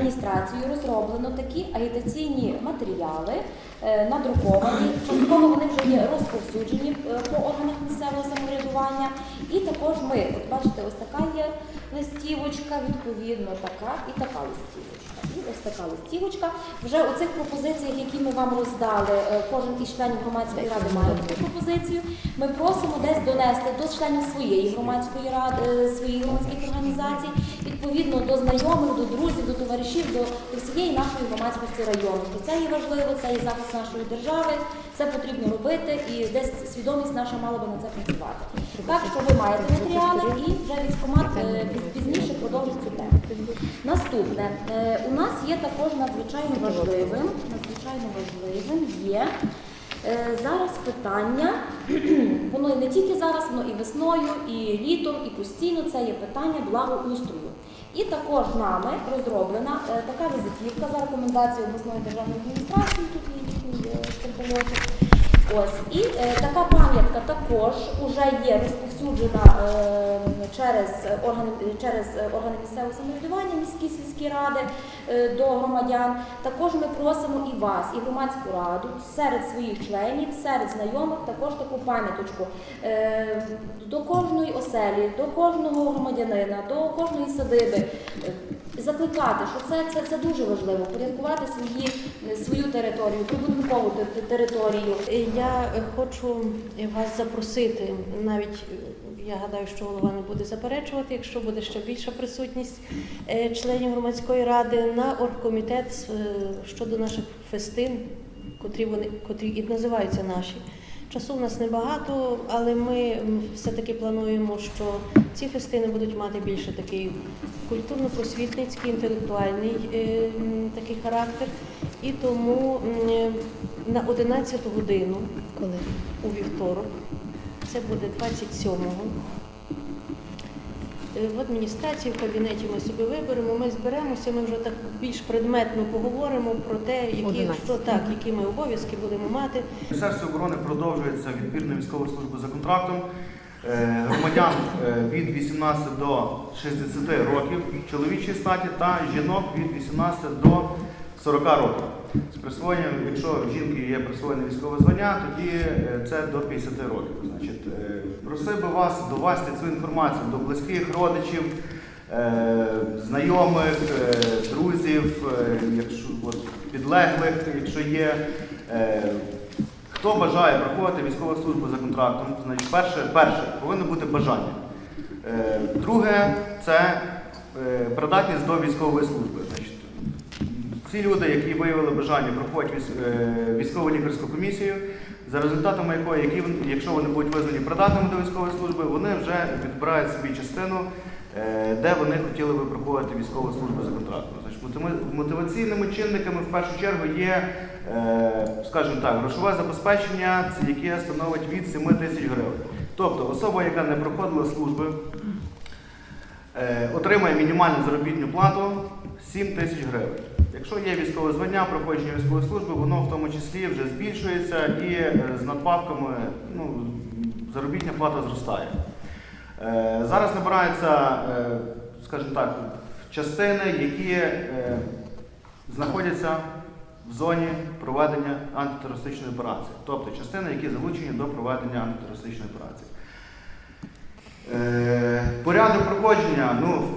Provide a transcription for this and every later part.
адміністрацією розроблено такі агітаційні матеріали, е, надруковані. Частково вони вже є розповсюджені е, по органах місцевого самоврядування. І також ми, от бачите, ось така є листівочка, відповідно, така і така листівочка. І ось така листівочка. Вже у цих пропозиціях, які ми вам роздали, е, кожен із членів громадської ради має таку пропозицію. Ми просимо десь донести до членів своєї громадської ради, своїх громадських організацій, відповідно до знайомих, до друзів, до товаришів, до, до всієї нашої громадськості району. Що це є важливо, це є захист нашої держави, це потрібно робити, і десь свідомість наша мала би на це працювати. Так що ви маєте матеріали і вже військкомат е, піз- пізніше продовжить цю тему. Наступне Е, у нас є також надзвичайно важливим, надзвичайно важливим є. Е, Зараз питання, воно не тільки зараз, воно і весною, і літом, і постійно це є питання благоустрою. І також нами розроблена е, така візитівка за рекомендацією обласної державної адміністрації, тут є е. Ось і е, така пам'ятка також вже є розповсюджена е, через органи через органи місцевого самоврядування, міські сільські ради е, до громадян. Також ми просимо і вас, і громадську раду серед своїх членів, серед знайомих також таку пам'яточку е, до кожної оселі, до кожного громадянина, до кожної садиби. Е, Закликати, що це, це, це дуже важливо, порядкувати свої, свою територію, прибудинкову те- те- територію. Я е, хочу вас запросити, навіть е, я гадаю, що голова не буде заперечувати, якщо буде ще більша присутність е, членів громадської ради на оргкомітет е, щодо наших фестин, котрі вони котрі і називаються наші. Часу в нас небагато, але ми все-таки плануємо, що ці фестини будуть мати більше такий культурно-просвітницький, інтелектуальний е, такий характер. І тому на 11 годину Коли? у вівторок, це буде 27-го. Е, В адміністрації, в кабінеті ми собі виберемо, ми зберемося, ми вже так більш предметно поговоримо про те, які, що, так, які ми обов'язки будемо мати. Міністерство оборони продовжується відбір на військову службу за контрактом. Е, Громадян е, від 18 до 60 років чоловічої статі та жінок від 18 до 40 років. З присвоєнням, якщо жінки є присвоєне військове звання, тоді е, це до 50 років. Значить, е, просив би вас довести цю інформацію до близьких родичів, е, знайомих, друзів, якщо от, підлеглих, якщо є. Хто бажає проходити військову службу за контрактом, значить, перше, перше повинно бути бажання. Друге це придатність до військової служби. Ці люди, які виявили бажання, проходять е, військову лікарську комісію, за результатами якої, які, якщо вони будуть визнані придатними до військової служби, вони вже відбирають собі частину, е, де вони хотіли би проходити військову службу за контрактом. Мотиваційними чинниками в першу чергу є, е, скажімо так, грошове забезпечення, яке становить від 7 тисяч гривень. Тобто особа, яка не проходила служби, отримає мінімальну заробітну плату 7 тисяч гривень. Якщо є військове звання, проходження військової служби, воно в тому числі вже збільшується і е, з надбавками ну, заробітна плата зростає. Е, Зараз набираються, е, скажімо так, частини, які знаходяться в зоні проведення антитерористичної операції, тобто частини, які залучені до проведення антитерористичної операції. Порядок проходження, ну,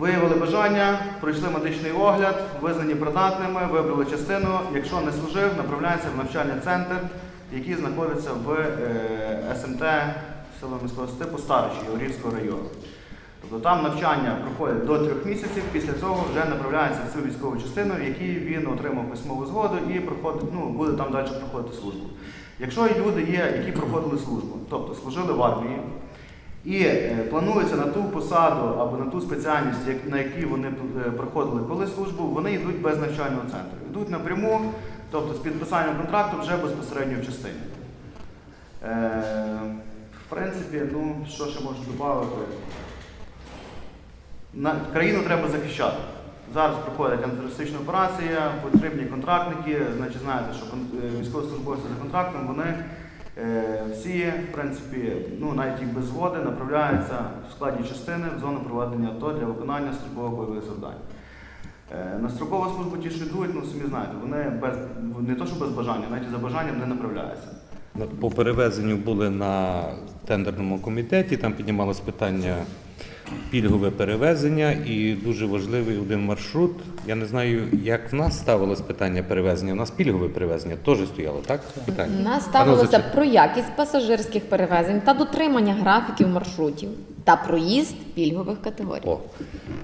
виявили бажання, пройшли медичний огляд, визнані придатними, вибрали частину. Якщо не служив, направляється в навчальний центр, який знаходиться в е, СМТ село міського типу Старичі Яворівського району. Тобто там навчання проходить до трьох місяців, після цього вже направляється в цю військову частину, в якій він отримав письмову згоду і проходить, ну, буде там далі проходити службу. Якщо люди є, які проходили службу, тобто служили в армії, і е, плануються на ту посаду або на ту спеціальність, на якій вони е, проходили коли службу, вони йдуть без навчального центру. Йдуть напряму, тобто з підписанням контракту вже безпосередньо в частині. Е, в принципі, ну, що ще можу додати? Країну треба захищати. Зараз проходить антитерористична операція, потрібні контрактники. Значить, знаєте, що військовослужбовці за контрактом вони всі, в принципі, ну навіть і без згоди, направляються в складі частини в зону проведення АТО для виконання службових бойових завдань. Е, На строкову службу ті, що йдуть, ну самі знаєте, вони без не то, що без бажання, навіть за бажанням не направляються. По перевезенню були на тендерному комітеті, там піднімалось питання пільгове перевезення і дуже важливий один маршрут. Я не знаю, як в нас ставилось питання перевезення. У нас пільгове перевезення теж стояло, так? Питання. У нас ставилося зачем? про якість пасажирських перевезень та дотримання графіків маршрутів та проїзд пільгових категорій. О,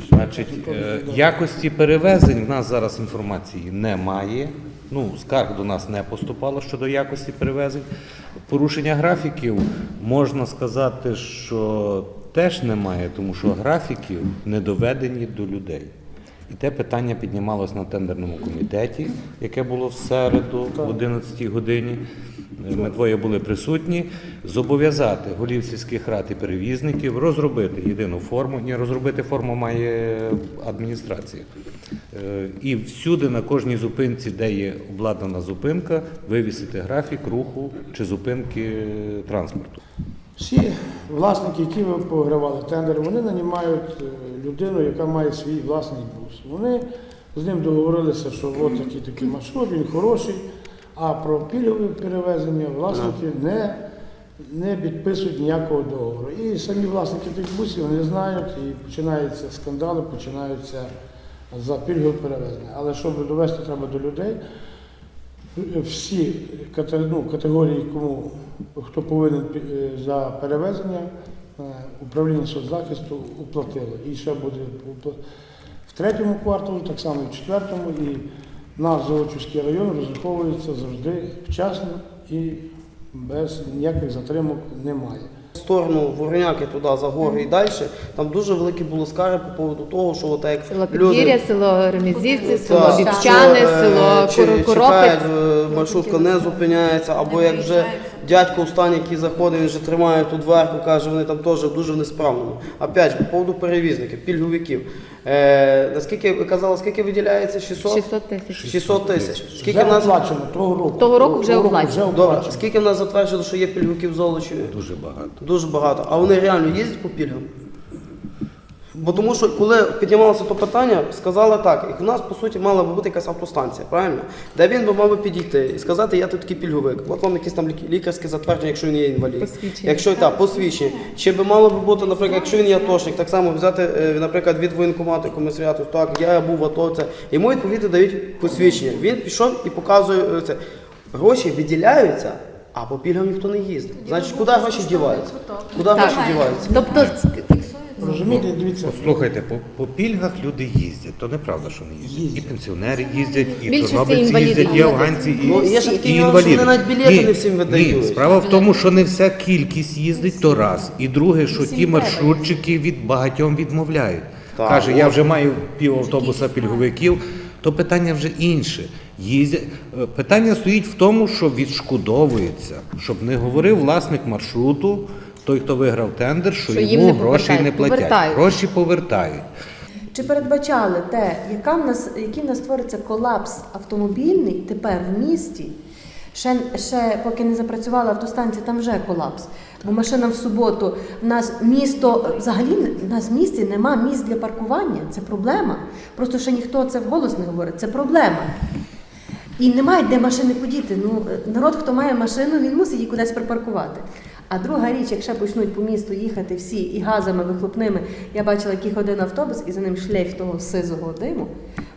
значить, е, якості перевезень в нас зараз інформації немає. Ну, скарг до нас не поступало щодо якості перевезень. Порушення графіків можна сказати, що теж немає, тому що графіки не доведені до людей. І те питання піднімалось на тендерному комітеті, яке було в середу в 11 годині. Ми двоє були присутні. Зобов'язати голів сільських рад і перевізників розробити єдину форму. Ні, розробити форму має адміністрація. Е, І всюди на кожній зупинці, де є обладнана зупинка, вивісити графік руху чи зупинки транспорту. Всі власники, які ви погравали тендер, вони нанімають е, людину, яка має свій власний бус. Вони з ним договорилися, що от такий такий маршрут, він хороший, а про пільгове перевезення власники не, не підписують ніякого договору. І самі власники тих бусів вони знають, і починаються скандали, починаються за пільгове перевезення. Але щоб довести треба до людей, всі ну, категорії, кому хто повинен е, за перевезення, е, управління соцзахисту уплатило. І ще буде в третьому кварталі, так само і в четвертому. І наш Золочівський район розраховується завжди вчасно і без ніяких затримок немає. В сторону Вороняки туди за гори і далі, там дуже великі були скари по поводу того, що от як Село Підгір'я, село Ремізівці, село Бібчани, е, село чи- Кур- чекають, е, маршрутка не зупиняється, або як вже дядько у стані, який заходить, він вже тримає тут верху, каже, вони там теж дуже в несправному. Опять же, по поводу перевізників, пільговиків. Е, наскільки ви казали, скільки виділяється? 600? 600 тисяч. 600 тисяч. Скільки вже в нас оплачено того року. Того року вже оплачено. Добре, оплачено. скільки в нас затверджено, що є пільговиків в Золочеві? Дуже багато. Дуже багато. А вони реально їздять по пільгам? Бо тому що коли піднімалося то питання, сказали так, і в нас по суті мала би бути якась автостанція, правильно? Де він би мав би підійти і сказати, я тут такий пільговик. От вам якесь там лікарське затвердження, якщо він є інвалід. Посвідчення. Якщо так, посвідчення. Чи би мало би бути, наприклад, якщо він є атошник, так само взяти, е, наприклад, від воєнкомату комісаріату, так, я був АТО, це. Йому відповідно дають посвідчення. Він пішов і показує е, це. Гроші виділяються, а по пільгам ніхто не їздить. Значить, куди гроші діваються? Куди гроші діваються? Тобто Розумієте, дивіться, Слухайте, по, по пільгах люди їздять. То неправда, що не їздять. І пенсіонери їздять, і Більшість чорнобильці інваліди їздять, і їздять. афганці, і, Ну, є ж такі і нюанси, інваліди. вони навіть білети не всім Ні, справа в тому, що не вся кількість їздить, то раз. І друге, що ті маршрутчики від багатьом відмовляють. Так, Каже, я вже маю пів автобуса пільговиків, то питання вже інше. Їздять. е, Питання стоїть в тому, що відшкодовується, щоб не говорив власник маршруту, той, хто виграв тендер, що, Що йому не грошей не платять. Повертають. Гроші повертають. Чи передбачали те, яка в нас, який в нас створиться колапс автомобільний тепер в місті? Ще, ще поки не запрацювала автостанція, там вже колапс. Бо машина в суботу, в нас місто, взагалі в нас в місті нема місць для паркування. Це проблема. Просто ще ніхто це вголос не говорить. Це проблема. І немає де машини подіти. Ну, е, народ, хто має машину, він мусить її кудись припаркувати. А друга річ, якщо почнуть по місту їхати всі і газами вихлопними, я бачила, який один автобус, і за ним шлейф того сизого диму,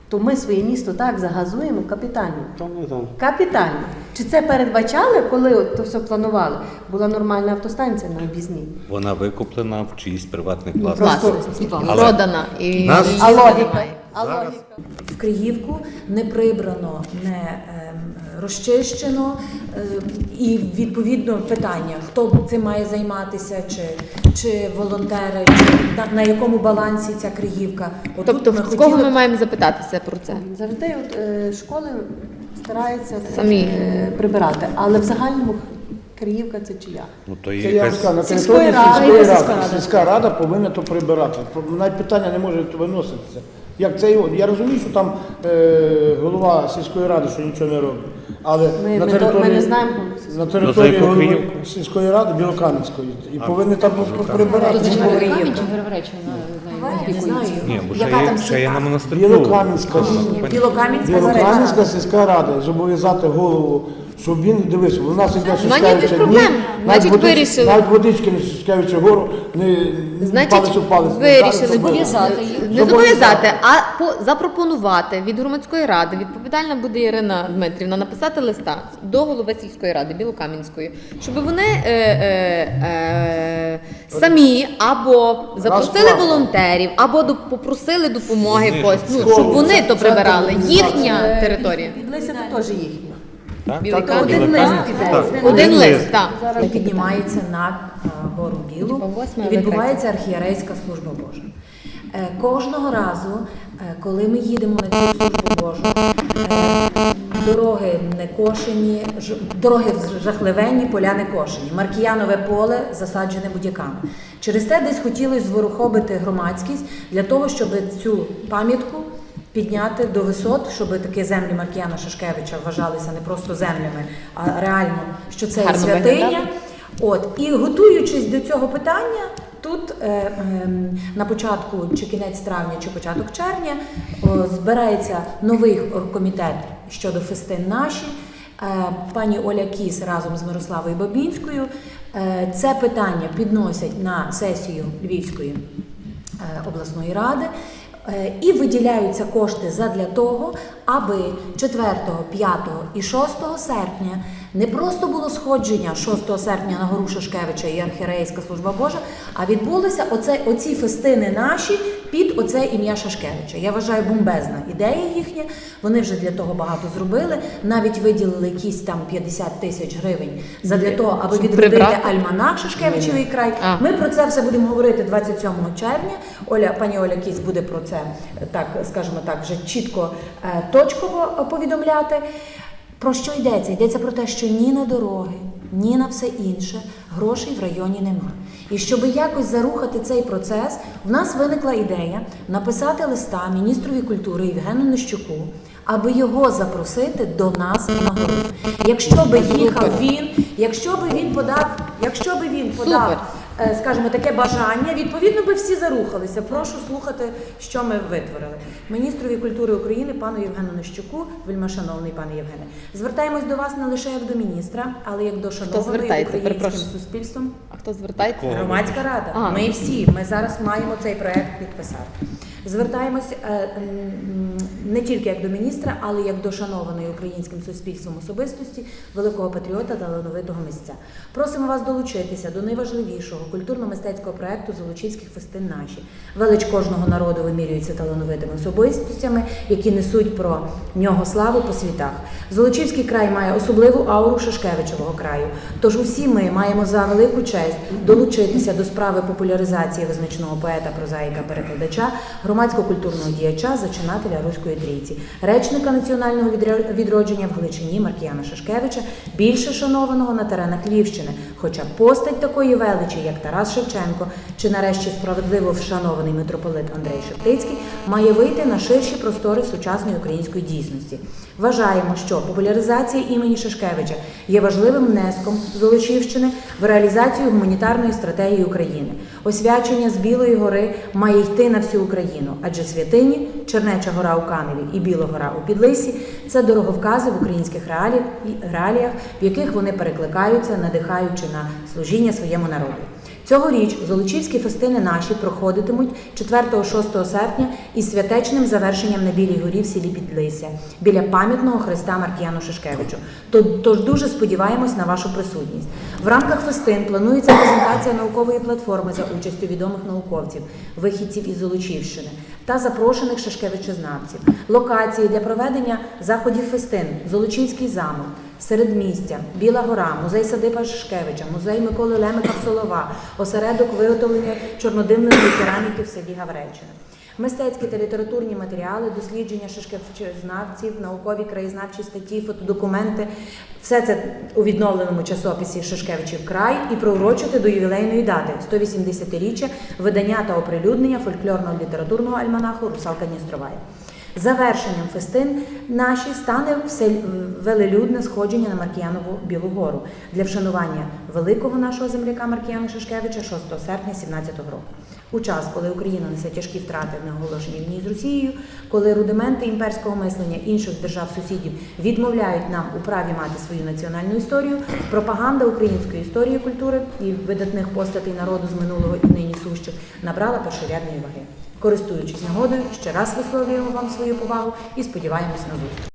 то ми своє місто так загазуємо капітально. Там і там. Капітально. Чи це передбачали, коли от то все планували? Була нормальна автостанція на об'їзній. Вона викуплена в чиїсь приватних Ну, власності. власності продана і Нас- А логіка? А логіка? в Криївку не прибрано, не ем, розчищено, ем, і відповідно питання, хто цим має займатися, чи, чи волонтери, чи на, на якому балансі ця Криївка. Отут Тобто, ми в кого хотіли ми маємо запитатися про це? Завжди от, е, школи стараються Самі. е, прибирати, але в загальному Криївка це чия? Ну, то є Це якась... на Сільської території сільської ради. Сільська рада повинна то прибирати. Навіть питання не може виноситися. Як це його? Я розумію, що там е, голова сільської ради, що нічого не робить. Але Ми, на ми, то- території, ми не знаємо. на за території яку голови сільської ради Білокам'янської. І повинні там прибирати. Камінь чи Григоречі? Я не знаю, Ні, бо яка ще там ще є на монастирку. Білокам'янська. Білокам'янська Білокам'янська сільська сільська рада зобов'язати голову, щоб він дивився, у нас іде Ну, дні, проблем. навіть Значить, вирішили. Навіть водички на Шишкевича гору не Значить, палець у палець. не вирішили щоб- Зобов'язати їх. Не зобов'язати, а по, запропонувати від громадської ради, відповідальна буде Ірина Дмитрівна, написати листа до голови сільської ради Білокам'янської, щоб вони е, е, е, самі або запросили волонтерів, або до, попросили допомоги когось, ну, щоб вони то прибирали. Їхня територія. Підлися то теж їхні. Так? Так. Білий камінь. Так. Один лист, так. і піднімається на е, гору Білу восьме, і відбувається архієрейська служба Божа. Е, Кожного разу, е, коли ми їдемо на цю службу Божу, е, дороги не кошені, ж- дороги жахливенні, поля не кошені. Маркіянове поле засаджене будь-яками. Через те десь хотіли зворухобити громадськість для того, щоб цю пам'ятку підняти до висот, щоб такі землі Маркіяна Шашкевича вважалися не просто землями, а реально, що це Гарно святиня. От і готуючись до цього питання, тут е, ем, на початку чи кінець травня, чи початок червня о, збирається новий оргкомітет щодо фестин наші. Е, Пані Оля Кіс разом з Мирославою Бабінською е, це питання підносять на сесію Львівської е, обласної ради. Е, І виділяються кошти задля того, аби 4, 5 і 6 серпня не просто було сходження 6 серпня на гору Шашкевича і архірейська служба Божа, а відбулися оце, оці фестини наші під оце ім'я Шашкевича. Я вважаю бомбезна ідея їхня. Вони вже для того багато зробили. Навіть виділили якісь там 50 тисяч гривень задля того, аби відродити альманах Шашкевичевий край. Ми про це все будемо говорити 27 червня. Оля, пані Оля Кіс буде про це так, скажімо так, вже чітко е, точково повідомляти. Про що йдеться? Йдеться про те, що ні на дороги, ні на все інше грошей в районі нема. І щоб якось зарухати цей процес, в нас виникла ідея написати листа міністрові культури Євгену Нищуку, аби його запросити до нас на гору. Якщо би їхав він, якщо би він подав, якщо би він подав Супер. Скажімо, таке бажання, відповідно би всі зарухалися. Прошу слухати, що ми витворили. Міністрові культури України, пану Євгену Нищуку, вельмишановний пане Євгене, звертаємось до вас не лише як до міністра, але як до шанованої українським Перепрошую. суспільством. А хто звертається? Громадська рада. Ага. Ми всі. Ми зараз маємо цей проект підписати. Звертаємось е, не тільки як до міністра, але як до шанованої українським суспільством особистості, великого патріота та талановитого місця. Просимо вас долучитися до найважливішого культурно-мистецького проекту Золочівських фестин наші. Велич кожного народу вимірюється талановитими особистостями, які несуть про нього славу по світах. Золочівський край має особливу ауру Шашкевичевого краю. Тож усі ми маємо за велику честь долучитися до справи популяризації визначного поета, прозаїка, перекладача, громадсько-культурного діяча, зачинателя Руської трійці, речника національного відро- відродження в Галичині Маркіяна Шашкевича, більше шанованого на теренах Львівщини. Хоча постать такої величі, як Тарас Шевченко, чи нарешті справедливо вшанований митрополит Андрей Шептицький, має вийти на ширші простори сучасної української дійсності. Вважаємо, що популяризація імені Шашкевича є важливим внеском Золочівщини в реалізацію гуманітарної стратегії України. Освячення з Білої гори має йти на всю Україну, адже святині Чернеча гора у Каневі і Біла гора у Підлисі це дороговкази в українських реаліях, в яких вони перекликаються, надихаючи на служіння своєму народу. Цьогоріч Золочівські фестини наші проходитимуть 4-6 серпня із святечним завершенням на Білій горі в селі Підлися біля пам'ятного хреста Маркіяну Шишкевичу. Тож дуже сподіваємось на вашу присутність. В рамках фестин планується презентація наукової платформи за участю відомих науковців, вихідців із Золочівщини та запрошених шашкевичезнавців. Локації для проведення заходів фестин Золочівський замок. Середмістя, Біла Гора, музей садиба Шишкевича, музей Миколи Лемика Солова, осередок виготовлення чорнодимної кераміки в селі Гавречина. мистецькі та літературні матеріали, дослідження шишківчознавців, наукові краєзнавчі статті, фотодокументи. Все це у відновленому часописі Шишкевичів край і приурочити до ювілейної дати 180-річчя видання та оприлюднення фольклорного літературного альманаху Русалка Дністровая. Завершенням фестин наші стане все- велелюдне сходження на Маркіянову Білу Гору для вшанування великого нашого земляка Маркіяна Шишкевича 6 серпня 17 року. У час, коли Україна несе тяжкі втрати в неоголошеній війні з Росією, коли рудименти імперського мислення інших держав-сусідів відмовляють нам у праві мати свою національну історію, пропаганда української історії культури і видатних постатей народу з минулого і нині сущих набрала першорядної ваги. Користуючись нагодою, ще раз висловлюємо вам свою повагу і сподіваємось на зустріч.